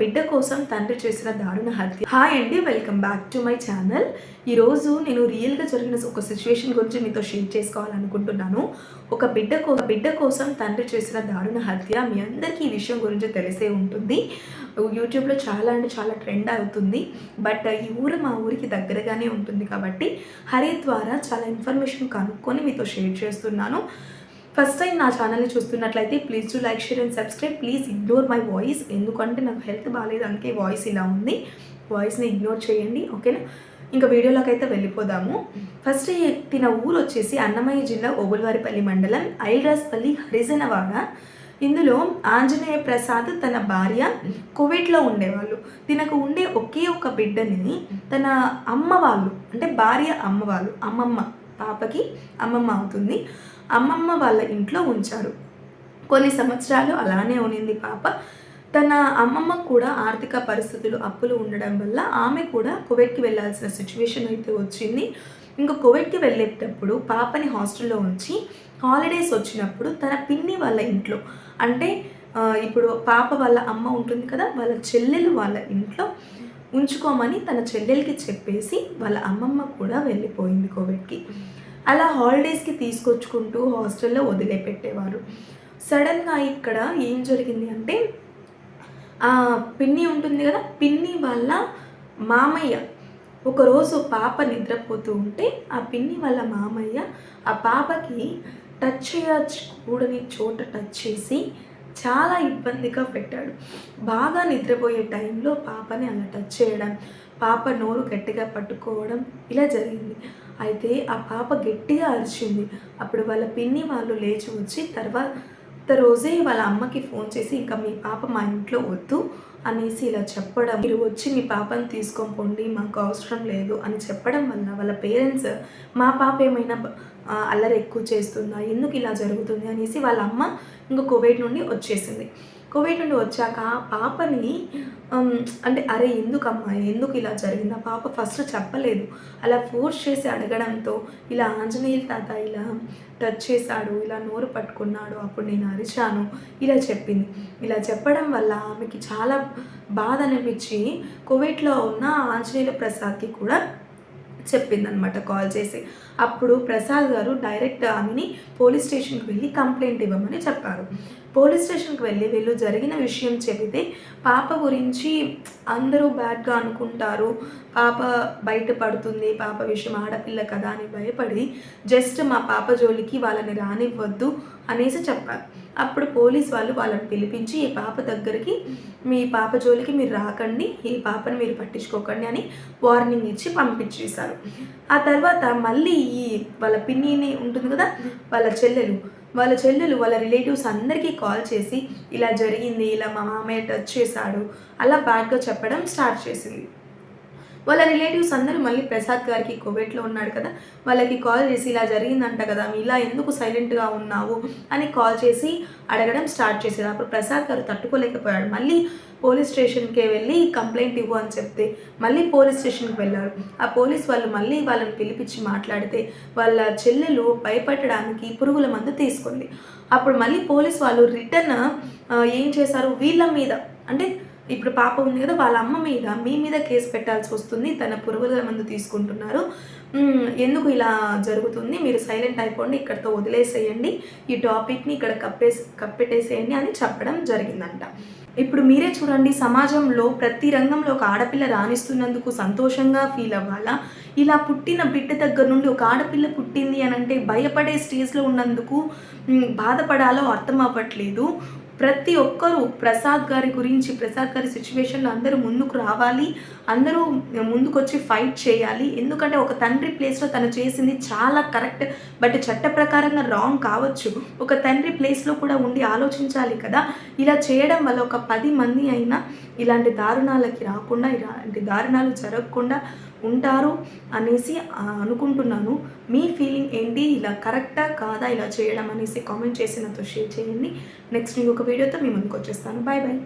బిడ్డ కోసం తండ్రి చేసిన దారుణ హత్య. హాయ్ అండి welcome back to my channel. ఈరోజు నేను రియల్గా జరిగిన ఒక సిచ్యువేషన్ గురించి మీతో షేర్ చేసుకోవాలనుకుంటున్నాను. ఒక బిడ్డ కో బిడ్డ కోసం తండ్రి చేసిన దారుణ హత్య మీ అందరికీ ఈ విషయం గురించి తెలిసే ఉంటుంది. యూట్యూబ్లో చాలా అంటే చాలా ట్రెండ్ అవుతుంది. బట్ ఈ ఊరు మా ఊరికి దగ్గరగానే ఉంటుంది కాబట్టి హరి ద్వారా చాలా ఇన్ఫర్మేషన్ కనుక్కొని మీతో షేర్ చేస్తున్నాను. ఫస్ట్ టైం నా ఛానల్ని చూస్తున్నట్లయితే please to like share and subscribe please ignore my voice ఎందుకంటే నాకు హెల్త్ బాగాలేదు అందుకే వాయిస్ ఇలా ఉంది. వాయిస్ని ఇగ్నోర్ చేయండి ఓకేనా ఇంకా వీడియోలోకి అయితే వెళ్ళిపోదాము. ఫస్ట్ తిన ఊరు వచ్చేసి అన్నమయ్య జిల్లా ఓబుల్వారిపల్లి మండలం ఐల్రాస్పల్లి హరిజనవాడ. ఇందులో ఆంజనేయ ప్రసాద్ తన భార్య కోవిడ్లో ఉండేవాళ్ళు. తినకు ఉండే ఒకే ఒక బిడ్డని తన అమ్మ వాళ్ళు అంటే భార్య అమ్మ వాళ్ళు అమ్మమ్మ పాపకి అమ్మమ్మ అవుతుంది. అమ్మమ్మ వాళ్ళ ఇంట్లో ఉంచారు. కొన్ని సంవత్సరాలు అలానే ఉనింది పాప. తన అమ్మమ్మ కూడా ఆర్థిక పరిస్థితులు అప్పులు ఉండడం వల్ల ఆమె కూడా కువైట్కి వెళ్ళాల్సిన సిచ్యువేషన్ అయితే వచ్చింది. ఇంకా కువైట్కి వెళ్ళేటప్పుడు పాపని హాస్టల్లో ఉంచి హాలిడేస్ వచ్చినప్పుడు తన పిన్ని వాళ్ళ ఇంట్లో అంటే ఇప్పుడు పాప వాళ్ళ అమ్మ ఉంటుంది కదా వాళ్ళ చెల్లెలు వాళ్ళ ఇంట్లో ఉంచుకోమని తన చెల్లెలకి చెప్పేసి వాళ్ళ అమ్మమ్మ కూడా వెళ్ళిపోయింది కోవిడ్కి. అలా హాలిడేస్కి తీసుకొచ్చుకుంటూ హాస్టల్లో వదిలేపెట్టేవారు. సడన్గా ఇక్కడ ఏం జరిగింది అంటే ఆ పిన్ని ఉంటుంది కదా పిన్ని వాళ్ళ మామయ్య. ఒకరోజు పాప నిద్రపోతూ ఉంటే ఆ పిన్ని వాళ్ళ మామయ్య ఆ పాపకి టచ్ చేయకూడని చోట టచ్ చేసి చాలా ఇబ్బందిగా పెట్టాడు. బాగా నిద్రపోయే టైంలో పాపని అలా టచ్ చేయడం పాప నోరు గట్టిగా పట్టుకోవడం ఇలా జరిగింది. అయితే ఆ పాప గట్టిగా అరిచింది. అప్పుడు వాళ్ళ పిన్ని వాళ్ళు లేచి వచ్చి తర్వాత రోజే వాళ్ళ అమ్మకి ఫోన్ చేసి ఇంకా మీ పాప మా ఇంట్లో వద్దు. అనేసి ఇలా చెప్పడం మీరు వచ్చి మీ పాపను తీసుకొని పోండి మాకు అవసరం లేదు అని చెప్పడం వల్ల వాళ్ళ పేరెంట్స్ మా పాప ఏమైనా అల్లరి ఎక్కువ చేస్తుందా? ఎందుకు ఇలా జరుగుతుంది? అనేసి వాళ్ళ అమ్మ ఇంకా కోవిడ్ నుండి వచ్చేసింది. కోవిడ్ నుండి వచ్చాక పాపని అంటే అరే ఎందుకమ్మా ఎందుకు ఇలా జరిగింది? ఆ పాప ఫస్ట్ చెప్పలేదు. అలా ఫోర్స్ చేసి అడగడంతో ఇలా ఆంజనేయుల తాత ఇలా టచ్ చేశాడు ఇలా నోరు పట్టుకున్నాడు అప్పుడు నేను అరిచాను ఇలా చెప్పింది. ఇలా చెప్పడం వల్ల ఆమెకి చాలా బాధ అనిపించి కోవిడ్లో ఉన్న ఆంజనేయుల ప్రసాద్కి కూడా చెప్పిందనమాట కాల్ చేసి. అప్పుడు ప్రసాద్ గారు డైరెక్ట్ ఆమెని పోలీస్ స్టేషన్కి వెళ్ళి కంప్లైంట్ ఇవ్వమని చెప్పారు. పోలీస్ స్టేషన్కి వెళ్ళి వీళ్ళు జరిగిన విషయం చెబితే పాప గురించి అందరూ బ్యాడ్గా అనుకుంటారు. పాప బయటపడుతుంది. పాప విషయం ఆడపిల్ల కదా అని భయపడి జస్ట్ మా పాప జోలికి వాళ్ళని రానివ్వద్దు అనేసి చెప్పారు. అప్పుడు పోలీస్ వాళ్ళు వాళ్ళని పిలిపించి ఈ పాప దగ్గరికి మీ పాప జోలికి మీరు రాకండి ఈ పాపని మీరు పట్టించుకోకండి అని వార్నింగ్ ఇచ్చి పంపించేశారు. ఆ తర్వాత మళ్ళీ ఈ వాళ్ళ పిన్నిని ఉంటుంది కదా వాళ్ళ చెల్లెలు వాళ్ళ చెల్లెలు వాళ్ళ రిలేటివ్స్ అందరికీ కాల్ చేసి ఇలా జరిగింది ఇలా మా మామయ్య టచ్ చేశాడు అలా బ్యాడ్గా చెప్పడం స్టార్ట్ చేసింది. వాళ్ళ రిలేటివ్స్ అందరూ మళ్ళీ ప్రసాద్ గారికి కోవిడ్లో ఉన్నాడు కదా వాళ్ళకి కాల్ చేసి ఇలా జరిగిందంట కదా ఇలా ఎందుకు సైలెంట్గా ఉన్నావు అని కాల్ చేసి అడగడం స్టార్ట్ చేశారు అప్పుడు ప్రసాద్ గారు తట్టుకోలేకపోయాడు. మళ్ళీ పోలీస్ స్టేషన్కే వెళ్ళి కంప్లైంట్ ఇవ్వు అని చెప్తే మళ్ళీ పోలీస్ స్టేషన్కి వెళ్ళారు. ఆ పోలీస్ వాళ్ళు మళ్ళీ వాళ్ళని పిలిపించి మాట్లాడితే వాళ్ళ చెల్లెలు భయపెట్టడానికి పురుగుల మందు తీసుకుంది. అప్పుడు మళ్ళీ పోలీస్ వాళ్ళు రిటర్న్ ఏం చేశారు? వీళ్ళ మీద అంటే ఇప్పుడు పాప ఉంది కదా వాళ్ళ అమ్మ మీద మీ మీద కేసు పెట్టాల్సి వస్తుంది తన పురుగుల మందు తీసుకుంటున్నారు. ఎందుకు ఇలా జరుగుతుంది? మీరు సైలెంట్ అయిపోండి ఇక్కడతో వదిలేసేయండి ఈ టాపిక్ని ఇక్కడ కప్పేసి కప్పెట్టేసేయండి అని చెప్పడం జరిగిందంట. ఇప్పుడు మీరే చూడండి సమాజంలో ప్రతి రంగంలో ఒక ఆడపిల్ల రాణిస్తున్నందుకు సంతోషంగా ఫీల్ అవ్వాలా? ఇలా పుట్టిన బిడ్డ దగ్గర నుండి ఒక ఆడపిల్ల పుట్టింది అని అంటే భయపడే స్టేజ్లో ఉన్నందుకు బాధపడాలో అర్థం అవ్వట్లేదు. ప్రతి ఒక్కరూ ప్రసాద్ గారి గురించి ప్రసాద్ గారి సిచ్యువేషన్లో అందరూ ముందుకు రావాలి. అందరూ ముందుకొచ్చి ఫైట్ చేయాలి. ఎందుకంటే ఒక తండ్రి ప్లేస్లో తను చేసింది చాలా కరెక్ట్ బట్ చట్ట ప్రకారంగా రాంగ్ కావచ్చు. ఒక తండ్రి ప్లేస్లో కూడా ఉండి ఆలోచించాలి కదా. ఇలా చేయడం వల్ల ఒక పది మంది అయినా ఇలాంటి దారుణాలకి రాకుండా ఇలాంటి దారుణాలు జరగకుండా ఉంటారు అనేసి అనుకుంటున్నాను. మీ ఫీలింగ్ ఏంటి? ఇలా కరెక్టా కాదా? ఇలా చేయడం అనేసి కామెంట్ చేసి నాతో షేర్ చేయండి. నెక్స్ట్ ఇంకొక వీడియోతో మీ ముందుకు వచ్చేస్తాను. Bye bye